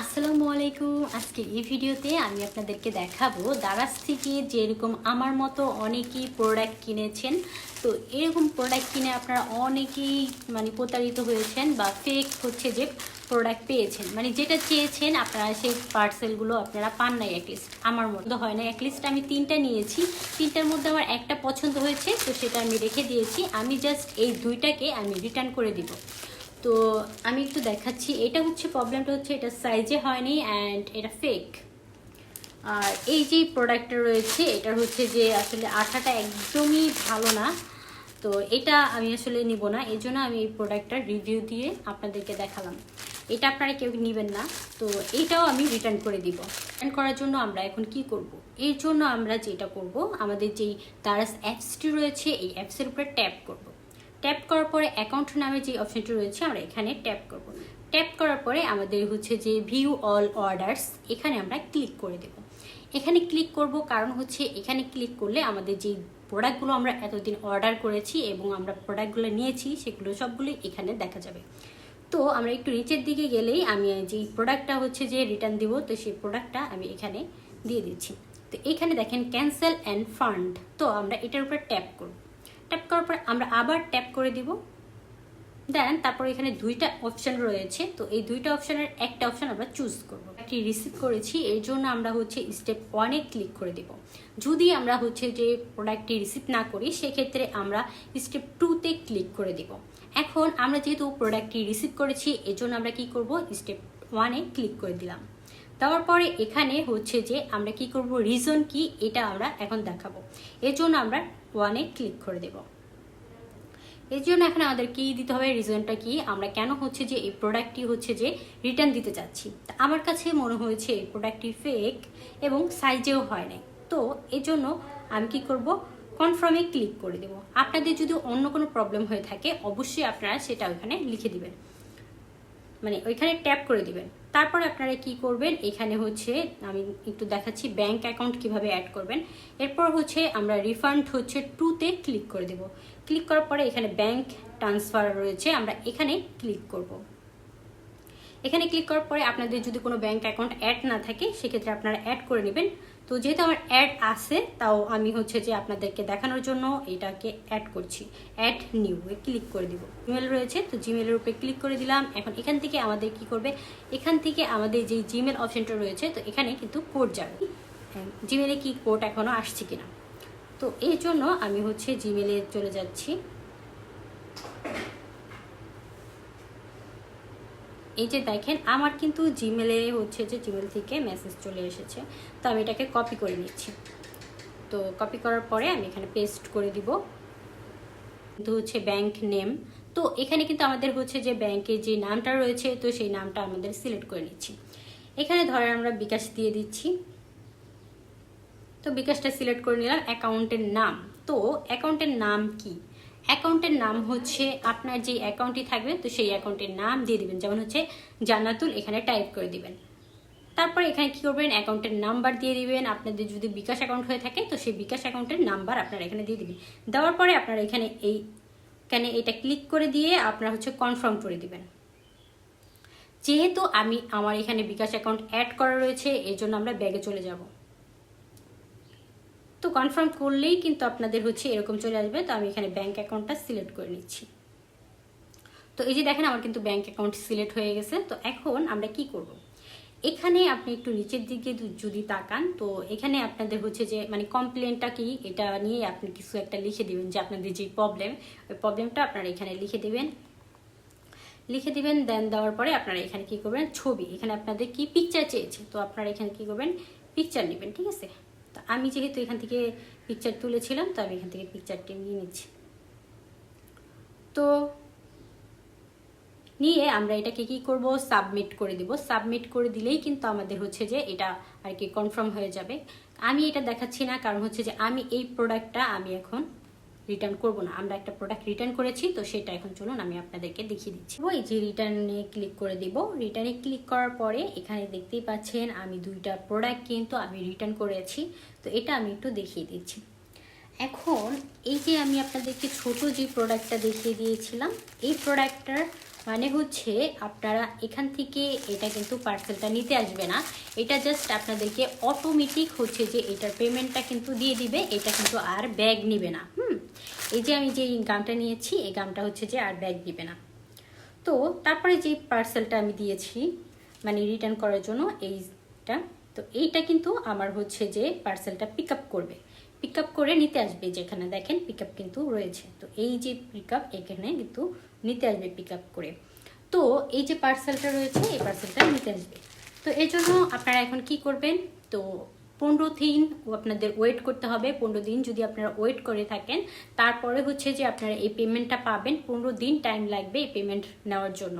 আসসালামু আলাইকুম। আজকে এই ভিডিওতে আমি আপনাদেরকে দেখাবো দারাজ থেকে যেরকম আমার মতো অনেকেই প্রোডাক্ট কিনেছেন। তো এরকম প্রোডাক্ট কিনে আপনারা অনেকেই মানে প্রতারিত হয়েছেন বা ফেক হচ্ছে যে প্রোডাক্ট পেয়েছেন। মানে যেটা চেয়েছেন আপনারা সেই পার্সেলগুলো আপনারা পান নাই অ্যাটলিস্ট আমার মতো হয় না অ্যাটলিস্ট আমি তিনটা নিয়েছি। তিনটার মধ্যে আমার একটা পছন্দ হয়েছে, তো সেটা আমি রেখে দিয়েছি। আমি জাস্ট এই দুইটাকে আমি রিটার্ন করে দিব। তো আমি একটু দেখাচ্ছি। এটা হচ্ছে প্রবলেমটা হচ্ছে এটা সাইজে হয়নি অ্যান্ড এটা ফেক আর এই যে প্রোডাক্টটা রয়েছে, এটা হচ্ছে যে আসলে আঠাটা একদমই ভালো না। তো এটা আমি আসলে নিব না। এই জন্য আমি এই প্রোডাক্টটার রিভিউ দিয়ে আপনাদেরকে দেখালাম। এটা আপনারা কেউ নেবেন না। তো এটাও আমি রিটার্ন করে দিব। রিটার্ন করার জন্য আমরা এখন কি করব? এর জন্য আমরা যেটা করব, আমাদের যেই দারাস অ্যাপসটি রয়েছে, এই অ্যাপসের উপরে ট্যাপ করব। ট্যাপ করার পরে অ্যাকাউন্ট নামে যে অপশনটি রয়েছে, আমরা এখানে ট্যাপ করব। ট্যাপ করার পরে আমাদের হচ্ছে যে ভিউ অল অর্ডারস এখানে আমরা ক্লিক করে দেব। এখানে ক্লিক করব কারণ হচ্ছে এখানে ক্লিক করলে আমাদের যে প্রোডাক্টগুলো আমরা এতদিন অর্ডার করেছি এবং আমরা প্রোডাক্টগুলো নিয়েছি, সেগুলো সবগুলোই এখানে দেখা যাবে। তো আমরা একটু নিচের দিকে গেলেই আমি যে প্রোডাক্টটা হচ্ছে যে রিটার্ন দিব, তো সেই প্রোডাক্টটা আমি এখানে দিয়ে দিচ্ছি। তো এখানে দেখেন ক্যান্সেল অ্যান্ড ফান্ড তো আমরা এটার উপর ট্যাপ করব। করার পর আমরা আবার ট্যাপ করে দিব। দেন তারপর এখানে দুইটা অপশন রয়েছে। তো এই দুইটা অপশনের একটা অপশন আমরা চুজ করব। একটি রিসিভ করেছি, এর জন্য আমরা হচ্ছে স্টেপ ওয়ানে ক্লিক করে দেব। যদি আমরা হচ্ছে যে প্রোডাক্টটি রিসিভ না করি, সেক্ষেত্রে আমরা স্টেপ টুতে ক্লিক করে দেব। এখন আমরা যেহেতু প্রোডাক্টটি রিসিভ করেছি, এর জন্য আমরা কি করব? স্টেপ ওয়ানে ক্লিক করে দিলাম। দেওয়ার পরে এখানে হচ্ছে যে আমরা কি করব? রিজন কি, এটা আমরা এখন দেখাবো। এর জন্য আমরা ওয়ানে ক্লিক করে দেবো। এর জন্য এখন আমাদের কি দিতে হবে রিজনটা কি, আমরা কেন হচ্ছে যে এই প্রোডাক্টটি হচ্ছে যে রিটার্ন দিতে চাচ্ছি। আমার কাছে মনে হয়েছে এই প্রোডাক্টটি ফেক এবং সাইজেও হয় নাই। তো জন্য আমি কি করব কনফার্মে ক্লিক করে দেব। আপনাদের যদি অন্য কোনো প্রবলেম হয়ে থাকে, অবশ্যই আপনারা সেটা ওইখানে লিখে দিবেন। মানে ওইখানে ট্যাপ করে দিবেন। তারপর আপনারা কি করবেন? এখানে হচ্ছে আমি একটু দেখাচ্ছি ব্যাংক অ্যাকাউন্ট কীভাবে অ্যাড করবেন। এরপর হচ্ছে আমরা রিফান্ড হচ্ছে টুতে ক্লিক করে দেব। ক্লিক করার পরে এখানে ব্যাংক ট্রান্সফার রয়েছে, আমরা এখানে ক্লিক করব। এখানে ক্লিক করার পরে আপনাদের যদি কোনো ব্যাংক অ্যাকাউন্ট অ্যাড না থাকে, সেক্ষেত্রে আপনারা অ্যাড করে নেবেন। তো যেহেতু আমার অ্যাড আছে, তাও আমি হচ্ছে যে আপনাদেরকে দেখানোর জন্য এটাকে অ্যাড করছি। অ্যাড নিউ এ ক্লিক করে দিব। জিমেল রয়েছে, তো জিমেলের উপরে ক্লিক করে দিলাম। এখন এখান থেকে আমাদের কি করবে? এখান থেকে আমাদের যেই জিমেল অপশনটা রয়েছে, তো এখানে কিন্তু কোড যাবে। জিমেলে কি কোড এখনও আসছে কিনা? তো এই জন্য আমি হচ্ছে জিমেলে চলে যাচ্ছি। এই যে দেখেন, আমার কিন্তু জিমেলে হচ্ছে যে জিমেল থেকে মেসেজ চলে এসেছে, তো আমি এটাকে কপি করে নিচ্ছি। তো কপি করার পরে আমি এখানে পেস্ট করে দিব। কিন্তু হচ্ছে ব্যাংক নেম তো এখানে কিন্তু আমাদের হচ্ছে যে ব্যাংকের যে নামটা রয়েছে, তো সেই নামটা আমাদের সিলেক্ট করে নিচ্ছি। এখানে ধরেন আমরা বিকাশ দিয়ে দিচ্ছি। তো বিকাশটা সিলেক্ট করে নিলাম অ্যাকাউন্টের নাম। তো অ্যাকাউন্টের নাম কি? অ্যাকাউন্টের নাম হচ্ছে আপনার যে অ্যাকাউন্টটি থাকবে, তো সেই অ্যাকাউন্টের নাম দিয়ে দিবেন। যেমন হচ্ছে জান্নাতুল, এখানে টাইপ করে দিবেন। তারপর এখানে কি করবেন? অ্যাকাউন্টের নাম্বার দিয়ে দিবেন। আপনাদের যদি বিকাশ অ্যাকাউন্ট হয়ে থাকে, তো সেই বিকাশ অ্যাকাউন্টের নাম্বার আপনারা এখানে দিয়ে দিবেন। দেওয়ার পরে আপনারা এখানে এই, এখানে এটা ক্লিক করে দিয়ে আপনারা হচ্ছে কনফার্ম করে দিবেন। যেহেতু আমি, আমার এখানে বিকাশ অ্যাকাউন্ট অ্যাড করা রয়েছে এই জন্য আমরা ব্যাগে চলে যাব। তো কনফার্ম করলেই কিন্তু আপনাদের হচ্ছে এরকম চলে আসবে। তো আমি এখানে ব্যাংক অ্যাকাউন্টটা সিলেক্ট করে নিচ্ছি। তো এই যে দেখেন আমার কিন্তু ব্যাংক অ্যাকাউন্ট সিলেক্ট হয়ে গেছে। তো এখন আমরা কি করব। এখানে আপনি একটু নিচের দিকে যদি তাকান, তো এখানে আপনাদের হচ্ছে যে মানে কমপ্লেনটা কি? এটা নিয়ে আপনি কিছু একটা লিখে দিবেন যে আপনাদের যে প্রবলেম ওই প্রবলেমটা আপনারা এখানে লিখে দেবেন। লিখে দিবেন দেন দেওয়ার পরে আপনারা এখানে কি করবেন? ছবি। এখানে আপনাদের কি পিকচার চেয়েছে? তো আপনারা এখানে কি করবেন? পিকচার নেবেন, ঠিক আছে? আমি যেহেতু এখান থেকে পিকচার তুলেছিলাম তো আমি এখান থেকে পিকচারটি নিয়ে নিচ্ছি। তো নিয়ে আমরা এটাকে কি করব? সাবমিট করে দিব। সাবমিট করে দিলেই কিন্তু আমাদের হচ্ছে যে এটা আর কি কনফার্ম হয়ে যাবে। আমি এটা দেখাচ্ছি না, কারণ হচ্ছে যে আমি এই প্রোডাক্টটা আমি এখন রিটার্ন করব না। আমরা একটা প্রোডাক্ট রিটার্ন করেছি, তো সেটা এখন চলুন আমি আপনাদেরকে দেখিয়ে দিচ্ছি। ওই যে রিটার্নে ক্লিক করে দিব। রিটার্নে ক্লিক করার পরে এখানে দেখতেই পাচ্ছেন, আমি দুইটা প্রোডাক্ট কিন্তু আমি রিটার্ন করেছি। তো এটা আমি একটু দেখিয়ে দিচ্ছি। এখন এই যে আমি আপনাদেরকে ছোট যে প্রোডাক্টটা দেখিয়ে দিয়েছিলাম, এই প্রোডাক্টটার মানে হচ্ছে আপনারা এখান থেকে এটা কিন্তু পার্সেলটা নিতে আসবে না। এটা জাস্ট আপনাদেরকে অটোমেটিক হচ্ছে যে এটার পেমেন্টটা কিন্তু দিয়ে দিবে, এটা কিন্তু আর ব্যাগ নিবে না। হুম? এই যে আমি যে গামটা নিয়েছি, এই গামটা হচ্ছে যে আর ব্যাগ দিবে না। তো তারপরে যে পার্সেলটা আমি দিয়েছি মানে রিটার্ন করার জন্য এইটা, তো এইটা কিন্তু আমার হচ্ছে যে পার্সেলটা পিক আপ করবে। পিক আপ করে নিতে আসবে যেখানে দেখেন পিক আপ কিন্তু রয়েছে। তো এই যে পিক আপ এখানে কিন্তু নিতে আসবে পিক আপ করে। তো এই যে পার্সেলটা রয়েছে, এই পার্সেলটা নিতে আসবে। তো এই জন্য আপনারা এখন কি করবেন? তো পনেরো দিন আপনাদের ওয়েট করতে হবে। পনেরো দিন যদি আপনারা ওয়েট করে থাকেন, তারপরে হচ্ছে যে আপনারা এই পেমেন্টটা পাবেন। পনেরো দিন টাইম লাগবে এই পেমেন্ট নেওয়ার জন্য।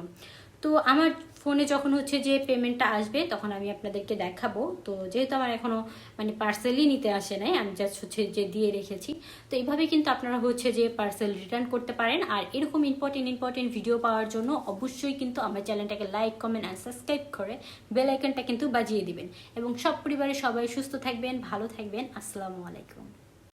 তো আমার ফোনে যখন হচ্ছে যে পেমেন্টটা আসবে, তখন আমি আপনাদেরকে দেখাবো। তো যেহেতু আমার এখনও মানে পার্সেলই নিতে আসে নাই, আমি জাস্ট হচ্ছে যে দিয়ে রেখেছি। তো এইভাবে কিন্তু আপনারা হচ্ছে যে পার্সেল রিটার্ন করতে পারেন। আর এরকম ইম্পর্টেন্ট ইম্পর্টেন্ট ভিডিও পাওয়ার জন্য অবশ্যই কিন্তু আমার চ্যানেলটাকে লাইক কমেন্ট আর সাবস্ক্রাইব করে বেল আইকনটা কিন্তু বাজিয়ে দিবেন। এবং সব পরিবারের সবাই সুস্থ থাকবেন, ভালো থাকবেন। আসসালামু আলাইকুম।